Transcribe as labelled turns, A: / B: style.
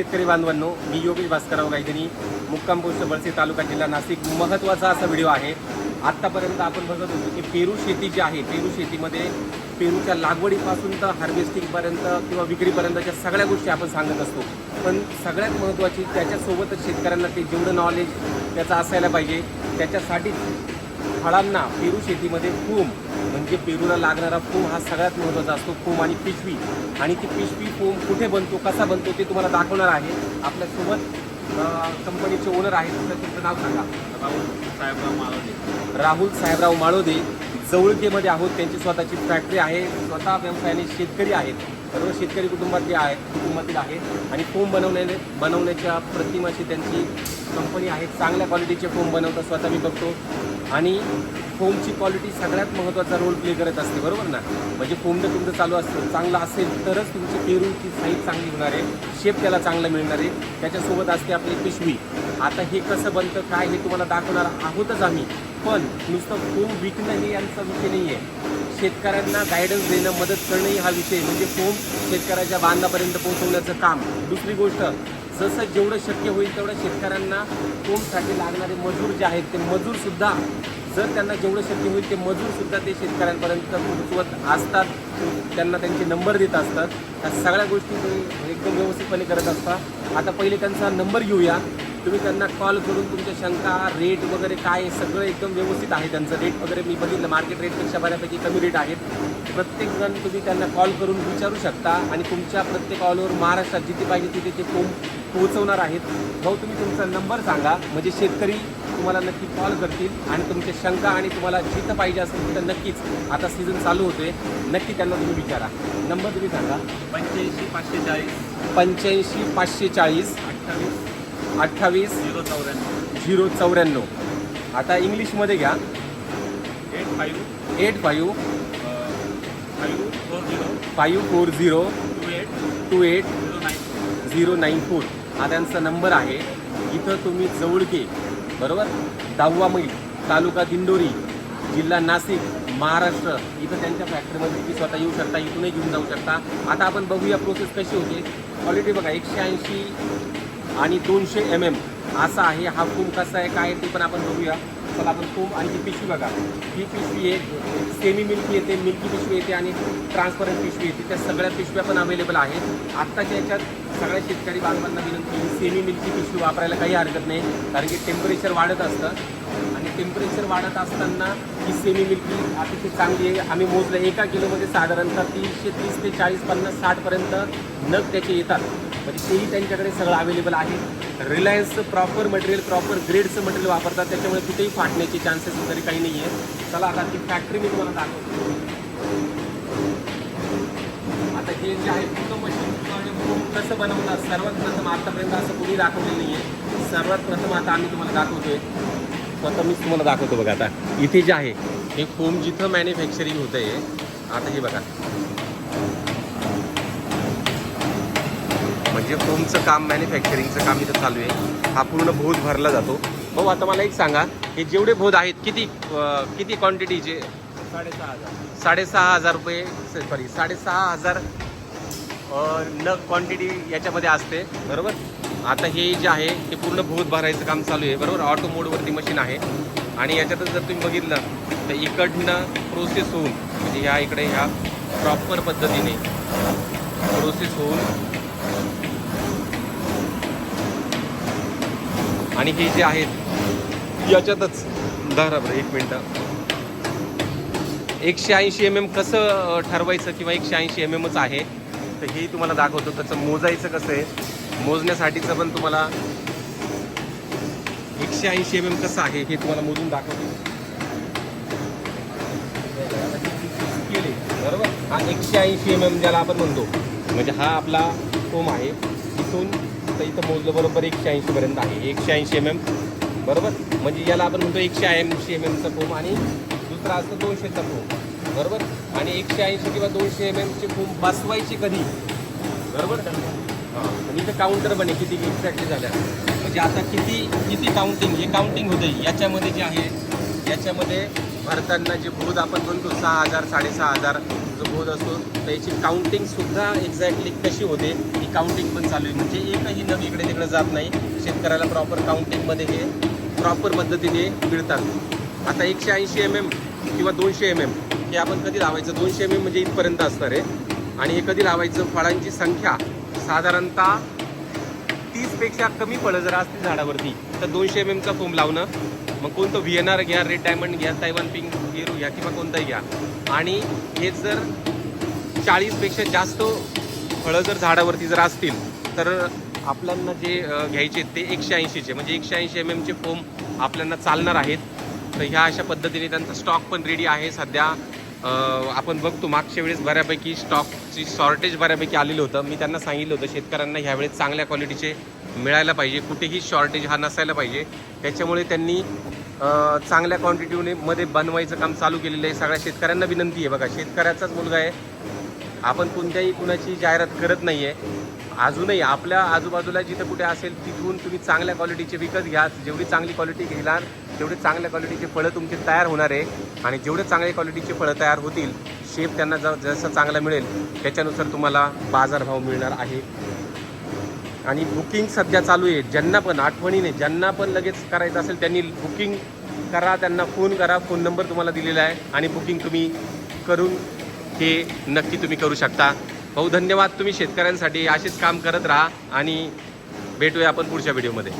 A: शेतकरी बांधवांनो मी योगेश भास्करराव गायधनी मुक्काम पोस्ट बळसे तालुका जिल्हा नाशिक. महत्त्वाचा असा व्हिडिओ आहे. आत्तापर्यंत आपण बघत होतो की पेरू शेती जी आहे पेरू शेतीमध्ये पेरूच्या लागवडीपासून तर हार्वेस्टिंगपर्यंत किंवा विक्रीपर्यंतच्या सगळ्या गोष्टी आपण सांगत असतो. पण सगळ्यात महत्त्वाची त्याच्यासोबतच शेतकऱ्यांना ते जेवढं नॉलेज त्याचं असायला पाहिजे त्याच्यासाठी फळांना पेरू शेतीमध्ये फूम म्हणजे पेरूला लागणारा फूम हा सगळ्यात महत्त्वाचा असतो फूम आणि पिशवी. आणि ती पिशवी फूम कुठे बनतो कसा बनतो ते तुम्हाला दाखवणार आहे. आपल्यासोबत कंपनीचे ओनर आहेत. तर तुमचं नाव सांगा.
B: राहुल साहेबराव मालवणे
A: राहुल साहेबराव माळोदे जवळकेमध्ये आहोत. त्यांची स्वतःची फॅक्टरी आहे. स्वतः व्यवसायाने शेतकरी आहेत. सर्व शेतकरी कुटुंबातले आहेत. कुटुंबातील आहेत आणि फोम बनवण्याने बनवण्याच्या प्रतिमाशी त्यांची कंपनी आहे. चांगल्या क्वालिटीचे फोम बनवतात स्वतः मी बघतो. आणि फोमची क्वालिटी सगळ्यात महत्त्वाचा रोल प्ले करत असते बरोबर ना? म्हणजे फोम जर तुमचं चालू असतं चांगलं असेल तरच तुमची पेरूची साईज चांगली होणार आहे शेप त्याला चांगलं मिळणार आहे. त्याच्यासोबत असते आपली पिशवी. आता हे कसं बनतं काय हे तुम्हाला दाखवणार आहोतच आम्ही. पण नुसतं फोम विकणं हे यांचा विषय नाही आहे शेतकऱ्यांना गायडन्स देणं मदत करणंही हा विषय म्हणजे फोम शेतकऱ्याच्या बांधापर्यंत पोहोचवण्याचं काम. दुसरी गोष्ट जसं जेवढं शक्य होईल तेवढं शेतकऱ्यांना कोंबसाठी लागणारे मजूर जे आहेत ते मजूरसुद्धा जर त्यांना जेवढं शक्य होईल ते मजूरसुद्धा ते शेतकऱ्यांपर्यंत पोहोचवत असतात त्यांना त्यांचे नंबर देत असतात. ह्या सगळ्या गोष्टी तुम्ही एकदम व्यवस्थितपणे करत असता. आता पहिले त्यांचा नंबर घेऊया. तुम्ही त्यांना कॉल करून तुमच्या शंका रेट वगैरे काय सगळं एकदम व्यवस्थित आहे त्यांचं. रेट वगैरे मी बघितलं मार्केट रेटपेक्षा बऱ्यापैकी कमी रेट आहेत. प्रत्येक जण तुम्ही त्यांना कॉल करून विचारू शकता आणि तुमच्या प्रत्येक कॉलवर महाराष्ट्रात जिथे पाहिजे तिथे ते कोंब पोहोचवणार आहेत. भाऊ तुम्ही तुमचा नंबर सांगा. म्हणजे शेतकरी तुम्हाला नक्की कॉल करतील आणि तुमच्या शंका आणि तुम्हाला जिथं पाहिजे असेल तिथं नक्कीच आता सीझन चालू होतोय. नक्की त्यांना तुम्ही विचारा. नंबर तुम्ही सांगा.
B: पंच्याऐंशी पाचशे चाळीस.
A: पंच्याऐंशी पाचशे चाळीस.
B: अठ्ठावीस.
A: अठ्ठावीस.
B: झिरो चौऱ्याण्णव.
A: झिरो चौऱ्याण्णव. आता इंग्लिशमध्ये घ्या.
B: Eight five.
A: Eight five.
B: Five four zero.
A: Five four zero.
B: Two eight.
A: Two eight.
B: Zero nine
A: four. हा त्यांचा नंबर आहे. इथं तुम्ही जवळके बरोबर? दहावा मैल तालुका दिंडोरी जिल्हा नाशिक महाराष्ट्र इथं त्यांच्या फॅक्टरीमध्ये तुम्ही स्वतः येऊ शकता इथूनही घेऊन जाऊ शकता. आता आपण बघूया प्रोसेस कशी होते. क्वालिटी बघा एकशे ऐंशी आणि दोनशे एम एम असा आहे हा फोम कसा आहे काय ते पण आपण बघूया. चला आपण फोम आणि ती पिशवी बघा. ही पिशवी एक सेमी मिल्की येते मिल्की पिशवी येते आणि ट्रान्सपरंट पिशवी येते. त्या सगळ्या पिशव्या पण अवेलेबल आहेत. आत्ताच्या याच्यात सगळ्या शेतकरी बांधवांना विनंती सेमी मिल्की पिशवी वापरायला काही हरकत नाही कारण की टेम्परेचर वाढत असतं. आणि टेम्परेचर वाढत असताना ही सेमी मिल्की अतिशय चांगली आहे. आम्ही मोजलं एका किलोमध्ये साधारणतः तीनशे तीस ते चाळीस पन्नास साठपर्यंत नग त्याचे येतात. म्हणजे तेही त्यांच्याकडे सगळं अवेलेबल आहे. रिलायन्सचं प्रॉपर मटेरियल प्रॉपर ग्रेडचं मटेरियल वापरतात. त्याच्यामुळे कुठेही फाटण्याचे चान्सेस वगैरे काही नाही आहे चला आता ती फॅक्टरी मी तुम्हाला दाखवतो. आता हे जे आहे पूर्ण मशीन कसं बनवतात सर्वात प्रथम आतापर्यंत असं कोणी दाखवलेलं नाही आहे सर्वात प्रथम आता आम्ही तुम्हाला दाखवतोय. स्वतः मीच तुम्हाला दाखवतो बघा आता. इथे जे आहे हे फोम जिथं मॅन्युफॅक्चरिंग होतं आहे आता हे बघा. म्हणजे फोमचं काम मॅन्युफॅक्चरिंगचं काम इथं चालू आहे. हा पूर्ण भोज भरला जातो. भाऊ आता मला एक सांगा हे जेवढे भोज आहेत किती किती क्वांटिटीचे
B: साडेसहा हजार.
A: साडेसहा हजार रुपये सॉरी साडेसहा हजार न क्वांटिटी याच्यामध्ये असते. बरोबर? आता हे जे आहे ते पूर्ण भूत भरायचं काम चालू आहे. बरोबर? ऑटो मोडवरती मशीन आहे. आणि याच्यातच जर तुम्ही बघितलं तर इकडनं प्रोसेस होऊन म्हणजे ह्या इकडे ह्या प्रॉपर पद्धतीने प्रोसेस होऊन आणि हे जे आहेत याच्यातच बरं एक मिनटं. एकशे ऐंशी एम एम कसं ठरवायचं किंवा एकशे ऐंशी एम एमच आहे? तर हेही तुम्हाला दाखवतो. त्याचं मोजायचं कसं आहे मोजण्यासाठीचं पण तुम्हाला एकशे ऐंशी एम एम कसं आहे हे तुम्हाला मोजून दाखवतो. बरोबर? हा एकशे ऐंशी एम एम ज्याला आपण म्हणतो. म्हणजे हा आपला फोम आहे. इथून तर इथं मोजलं बरोबर एकशे ऐंशीपर्यंत आहे. एकशे ऐंशी एम एम बरोबर? म्हणजे याला आपण म्हणतो एकशे ऐंशी एम एमचा फोम आणि दुसरा असतो दोनशेचा फोम बरोबर? आणि एकशे ऐंशी किंवा दोनशे एम एमचे फोम बसवायचे कधी? बरोबर? हां. आणि इथं काउंटर बने किती एक्झॅक्टली झाल्या. म्हणजे आता किती किती काउंटिंग हे काउंटिंग होते याच्यामध्ये जे आहे याच्यामध्ये भरताना जे बोध आपण म्हणतो सहा हजार साडेसहा हजार जो बोध असतो त्याची काउंटिंग सुद्धा एक्झॅक्टली कशी होते ही काउंटिंग पण चालू आहे. म्हणजे एकही नग इकडे तिकडे जात नाही. शेतकऱ्याला प्रॉपर काउंटिंगमध्ये हे प्रॉपर पद्धतीने मिळतात. आता एकशे ऐंशी एम एम किंवा दोनशे एम एम हे आपण कधी लावायचं? दोनशे एम एम म्हणजे इथपर्यंत असणार आहे. आणि हे कधी लावायचं? फळांची संख्या साधारणतः तीसपेक्षा कमी फळं जर असतील झाडावरती तर दोनशे एम एमचा फोम लावणं. मग कोणतं व्ही एन आर घ्या रेड डायमंड घ्या तायवान पिंक गेरू घ्या किंवा कोणताही घ्या. आणि हे जर चाळीसपेक्षा जास्त फळं जर झाडावरती जर असतील तर आपल्यांना जे घ्यायचे ते एकशे ऐंशीचे म्हणजे एकशे ऐंशी एम एमचे फोम आपल्यांना चालणार आहेत. तर ह्या अशा पद्धतीने त्यांचा स्टॉक पण रेडी आहे सध्या. आपण बघतो मागच्या वेळेस बऱ्यापैकी स्टॉकची शॉर्टेज बऱ्यापैकी आलेलं होतं. मी त्यांना सांगितलं होतं शेतकऱ्यांना ह्यावेळेस चांगल्या क्वालिटीचे मिळायला पाहिजे. कुठेही शॉर्टेज हा नसायला पाहिजे. त्याच्यामुळे त्यांनी चांगल्या क्वांटिटीने मध्ये बनवायचं काम चालू केलेलं आहे. सगळ्या शेतकऱ्यांना विनंती आहे बघा. शेतकऱ्याचाच मुलगा आहे. आपण कोणत्याही कुणाची जाहिरात करत नाही आहे अजूनही आपल्या आजूबाजूला जिथं कुठे असेल तिथून तुम्ही चांगल्या क्वालिटीचे विकत घ्या. जेवढी चांगली क्वालिटी घेणार तेवढे चांगल्या क्वालिटीचे फळं तुमचे तयार होणार आहे आणि जेवढे चांगल्या क्वालिटीचे फळं तयार होतील शेप त्यांना ज जसं चांगला मिळेल त्याच्यानुसार तुम्हाला बाजारभाव मिळणार आहे. आणि बुकिंग सध्या चालू आहे. ज्यांना पण आठवणीने ज्यांना पण लगेच करायचं असेल त्यांनी बुकिंग करा त्यांना फोन करा. फोन नंबर तुम्हाला दिलेला आहे आणि बुकिंग तुम्ही करून हे नक्की तुम्ही करू शकता. भाऊ धन्यवाद. तुम्ही शेतकऱ्यांसाठी असेच काम करत राहा आणि भेटूया आपण पुढच्या व्हिडिओमध्ये